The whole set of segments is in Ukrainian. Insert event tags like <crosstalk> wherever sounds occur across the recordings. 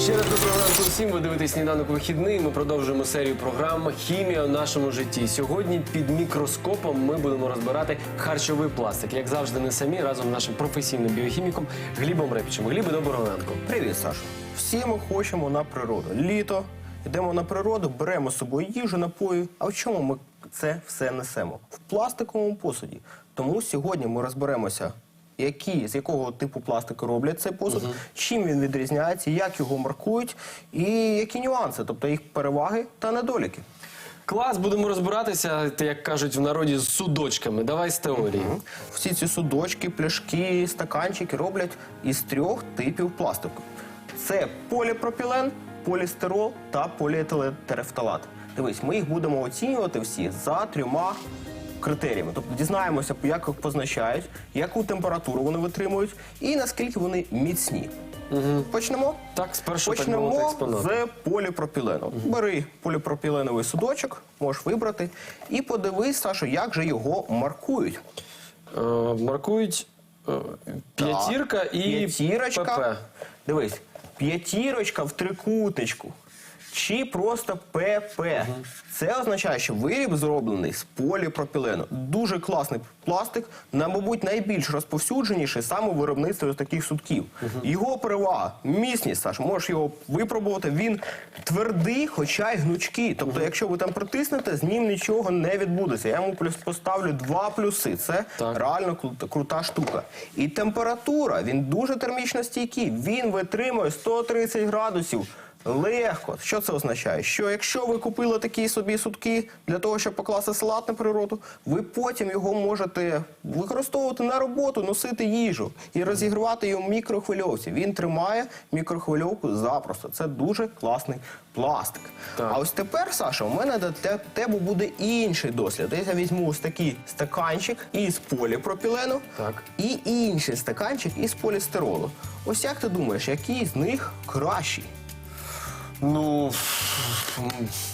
Ще раз доброго ранку всім. Ви дивитесь сніданок вихідний. Ми продовжуємо серію програм Хімія у нашому житті. Сьогодні під мікроскопом ми будемо розбирати харчовий пластик. Як завжди, не самі разом з нашим професійним біохіміком Глібом Репічем. Глібе, доброго ранку. Привіт, Саша. Всі ми хочемо на природу. Літо, йдемо на природу, беремо з собою їжу, напої. А в чому ми це все несемо? В пластиковому посуді. Тому сьогодні ми розберемося, які, з якого типу пластику роблять цей посуд, чим він відрізняється, як його маркують і які нюанси, тобто їх переваги та недоліки. Клас, будемо розбиратися, як кажуть в народі, з судочками. Давай з теорії. Всі ці судочки, пляшки, стаканчики роблять із трьох типів пластику: це поліпропілен, полістирол та поліетилентерефталат. Дивись, ми їх будемо оцінювати всі за трьома критеріями. Тобто дізнаємося, як їх позначають, яку температуру вони витримують і наскільки вони міцні. Почнемо? Так, спершу так Почнемо експонат. з поліпропілену. Бери поліпропіленовий судочок, можеш вибрати, і подивись, Саша, як же його маркують. Е, маркують е, п'ятірка і П'ятірочка. Дивись, п'ятірочка в трикутничку. Чи просто ПП. Це означає, що виріб зроблений з поліпропілену. Дуже класний пластик, на, мабуть, найбільш розповсюдженіший саме у виробництві таких сутків. Його перевага, міцність, Саш, можеш його випробувати. Він твердий, хоча й гнучкий. Тобто, якщо ви там притиснете, з ним нічого не відбудеться. Я йому плюс поставлю два плюси. Це Так. реально крута штука. І температура, він дуже термічно стійкий. Він витримує 130 градусів. Легко. Що це означає? Що якщо ви купили такі собі сутки для того, щоб покласти салат на природу, ви потім його можете використовувати на роботу, носити їжу і розігрівати його в мікрохвильовці. Він тримає мікрохвильовку запросто. Це дуже класний пластик. Так. А ось тепер, Саша, у мене до тебе буде інший дослід. Я візьму ось такий стаканчик із поліпропілену Так. і інший стаканчик із полістиролу. Ось як ти думаєш, який з них кращий? Ну,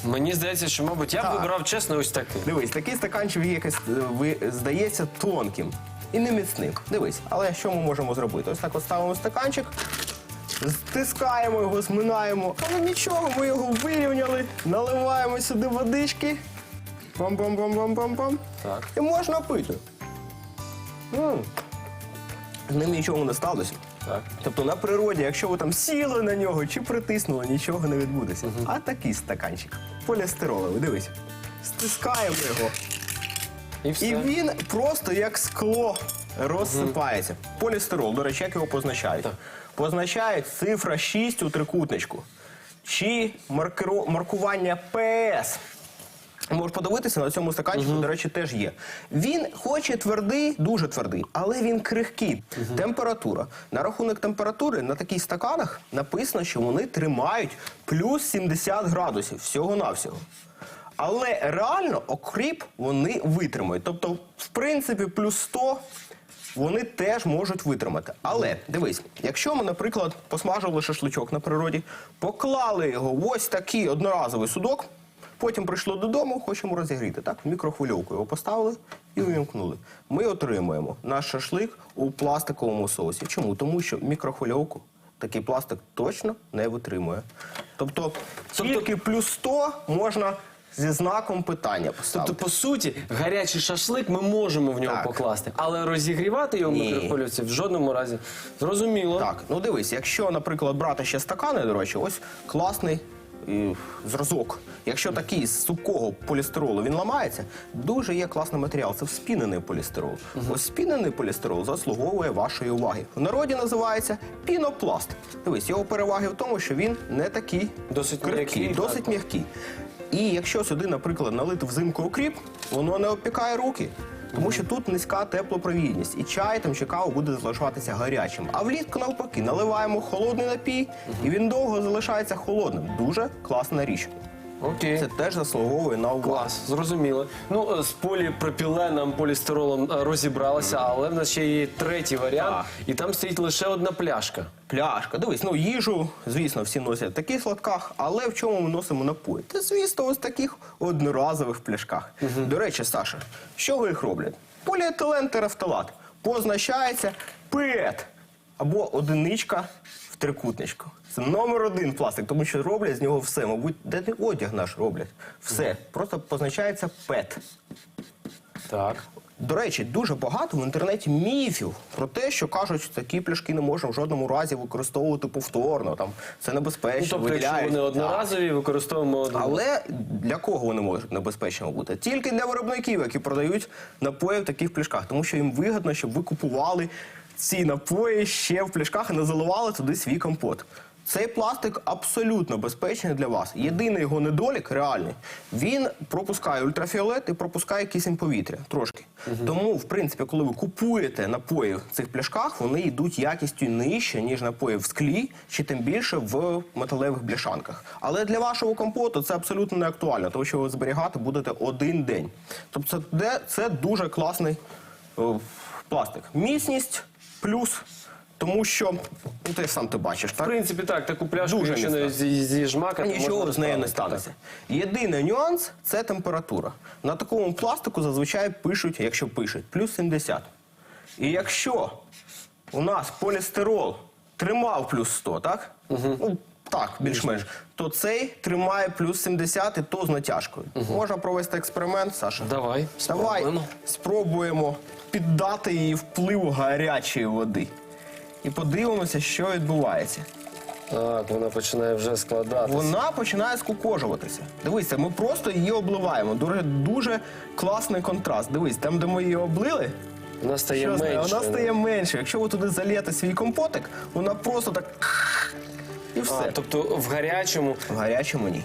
мені здається, що, мабуть, я б Так. вибрав чесно ось такий. Дивись, такий стаканчик якось е, ви- здається тонким і не міцним. Дивись, але що ми можемо зробити? Ось так от ставимо стаканчик, стискаємо його, зминаємо, але нічого, ми його вирівняли, наливаємо сюди водички. Бам-бам-бам-бам-бам-бам. Так. І можна пити. М. З ним нічого не сталося. Так. Тобто на природі, якщо ви там сіли на нього чи притиснули, нічого не відбудеться. А такий стаканчик полістироловий, дивись. Стискаємо його. І все. І він просто як скло розсипається. Полістирол, до речі, як його позначають? Так. Позначають цифра 6 у трикутничку. Чи маркеро- маркування ПС. Можеш подивитися, на цьому стаканчику, до речі, теж є. Він хоч і твердий, дуже твердий, але він крихкий. Температура. На рахунок температури на таких стаканах написано, що вони тримають плюс 70 градусів всього-навсього. Але реально окріп вони витримають. Тобто, в принципі, плюс 100 вони теж можуть витримати. Але дивись, якщо ми, наприклад, посмажили шашличок на природі, поклали його в ось такий одноразовий судок, потім прийшли додому, хочемо розігріти. Так, в мікрохвильовку його поставили і увімкнули. Ми отримуємо наш шашлик у пластиковому соусі. Чому? Тому що мікрохвильовку такий пластик точно не витримує. Тобто, тільки плюс 100 можна зі знаком питання поставити. Тобто, по суті, гарячий шашлик ми можемо в нього Так. покласти, але розігрівати його в мікрохвильовці в жодному разі. Зрозуміло. Так, ну дивись, якщо, наприклад, брати ще стакани, до речі, ось класний е, зразок. Якщо такий з сухого полістиролу він ламається, дуже є класний матеріал. Це вспінений полістирол. Ось спінений полістирол заслуговує вашої уваги. В народі називається пінопласт. Дивись, його переваги в тому, що він не такий Досить крихкий, м'який, досить так. м'який. І якщо сюди, наприклад, налити взимку окріп, воно не опікає руки. Тому що тут низька теплопровідність, і чай там чи кава буде залишатися гарячим. А влітку навпаки наливаємо холодний напій, і він довго залишається холодним. Дуже класна річ. Окей. Це теж заслуговує на увагу. Клас, зрозуміло. Ну, е, з поліпропіленом, полістиролом е, розібралися, але в нас ще є третій варіант, Так. і там стоїть лише одна пляшка. Пляшка. Дивись, ну їжу, звісно, всі носять в таких сладках, але в чому ми носимо напої? Та, звісно, ось таких одноразових пляшках. До речі, Саша, з чого їх роблять? Поліетилен терафталат позначається ПЕТ або одиничка в трикутничку. Це номер один пластик, тому що роблять з нього все. Мабуть, де не одяг наш роблять. Все. Просто позначається ПЕТ. Так. До речі, дуже багато в інтернеті міфів про те, що кажуть, що такі пляшки не можна в жодному разі використовувати повторно. Там це Ну, небезпечно. тобто, якщо виділяють. вони одноразові, використовуємо одну. Але для кого вони можуть небезпечно бути? Тільки для виробників, які продають напої в таких пляшках, тому що їм вигідно, щоб ви купували ці напої ще в пляшках і не заливали туди свій компот. Цей пластик абсолютно безпечний для вас. Єдиний його недолік реальний. Він пропускає ультрафіолет і пропускає кисень повітря трошки. Тому, в принципі, коли ви купуєте напої в цих пляшках, вони йдуть якістю нижче, ніж напої в склі, чи тим більше в металевих бляшанках. Але для вашого компоту це абсолютно не актуально, тому що ви зберігати будете один день. Тобто, це, це дуже класний о, пластик. Міцність плюс, тому що ну, ти сам ти бачиш, так? В принципі, так, таку пляшку, Дуже якщо не зі, зі- жмака, Нічого з нею не станеться. Єдиний нюанс це температура. На такому пластику зазвичай пишуть, якщо пишуть, плюс 70. І якщо у нас полістирол тримав плюс 100, так? Ну, так, більш-менш. То цей тримає плюс 70 і то з натяжкою. Можна провести експеримент, Саша? Давай, Давай спробуємо. спробуємо піддати її впливу гарячої води. І подивимося, що відбувається. Так, вона починає вже складатися. Вона починає скукожуватися. Дивися, ми просто її обливаємо. Дуже, дуже класний контраст. Дивись, там, де ми її облили, Вона стає що з нею? менше. вона стає менше. Якщо ви туди залієте свій компотик, вона просто так і все. А, тобто в гарячому В гарячому ні.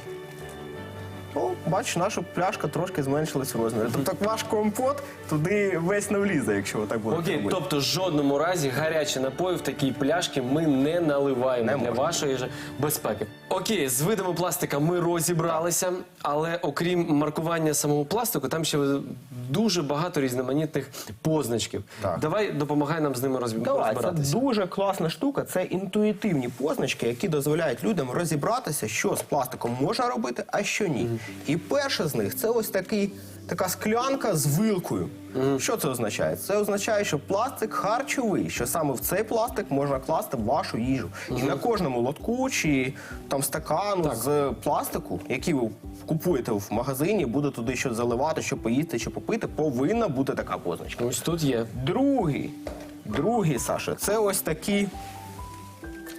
Ну, бачиш, наша пляшка трошки зменшилась в розмірі. Тобто ваш компот туди весь не влізе, якщо ви так буде. Окей, робити. тобто в жодному разі гарячі напої в такій пляшки ми не наливаємо Не для можна. вашої ж безпеки. Окей, з видами пластика ми розібралися, але окрім маркування самого пластику, там ще дуже багато різноманітних позначків. Так. Давай допомагай нам з ними розб... Давай, це дуже класна штука. Це інтуїтивні позначки, які дозволяють людям розібратися, що з пластиком можна робити, а що ні. І перша з них це ось такий. Така склянка з вилкою. Що це означає? Це означає, що пластик харчовий, що саме в цей пластик можна класти вашу їжу. І на кожному лотку чи там стакану з пластику, який ви купуєте в магазині, буде туди щось заливати, що поїсти, чи попити, повинна бути така позначка. Ось тут є. Другий, другий, Саша, це ось такий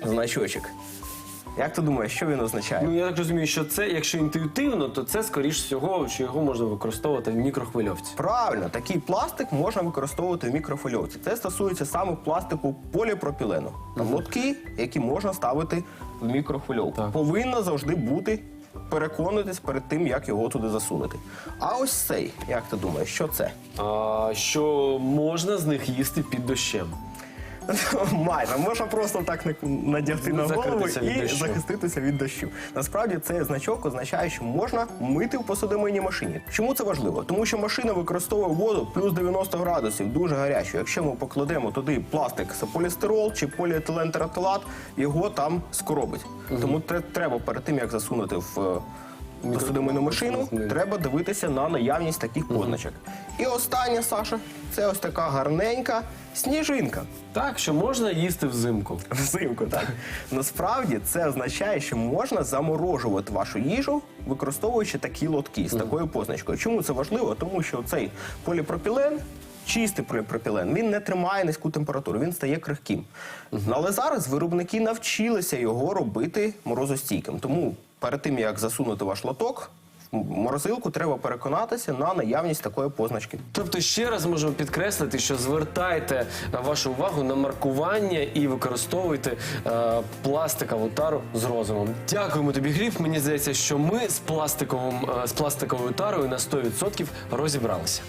значочок. Як ти думаєш, що він означає? Ну я так розумію, що це, якщо інтуїтивно, то це скоріш всього, що його можна використовувати в мікрохвильовці. Правильно, такий пластик можна використовувати в мікрофольовці. Це стосується саме пластику поліпропілену. Там лотки, які можна ставити в мікрохвильовку. Так. Повинно завжди бути переконатись перед тим, як його туди засунути. А ось цей, як ти думаєш, що це? А, що можна з них їсти під дощем. <laughs> Майже можна просто так на- надягти на голову і захиститися від дощу. Насправді цей значок означає, що можна мити в посудомийній машині. Чому це важливо? Тому що машина використовує воду плюс 90 градусів, дуже гарячу. Якщо ми покладемо туди пластик з полістирол чи поліетилен тератилат, його там скоробить. Тому треба перед тим як засунути в. Посудомийну машину треба дивитися на наявність таких позначок. І остання, Саша, це ось така гарненька сніжинка. Так, що можна їсти взимку. Взимку, так. Насправді це означає, що можна заморожувати вашу їжу, використовуючи такі лотки з такою позначкою. Чому це важливо? Тому що цей поліпропілен. Чистий поліпропілен, він не тримає низьку температуру, він стає крихким. Але зараз виробники навчилися його робити морозостійким. Тому перед тим як засунути ваш лоток морозилку, треба переконатися на наявність такої позначки. Тобто, ще раз можемо підкреслити, що звертайте вашу увагу на маркування і використовуйте е, пластикову тару з розумом. Дякуємо тобі, Гліб. Мені здається, що ми з пластиковим е, з пластиковою тарою на 100% розібралися.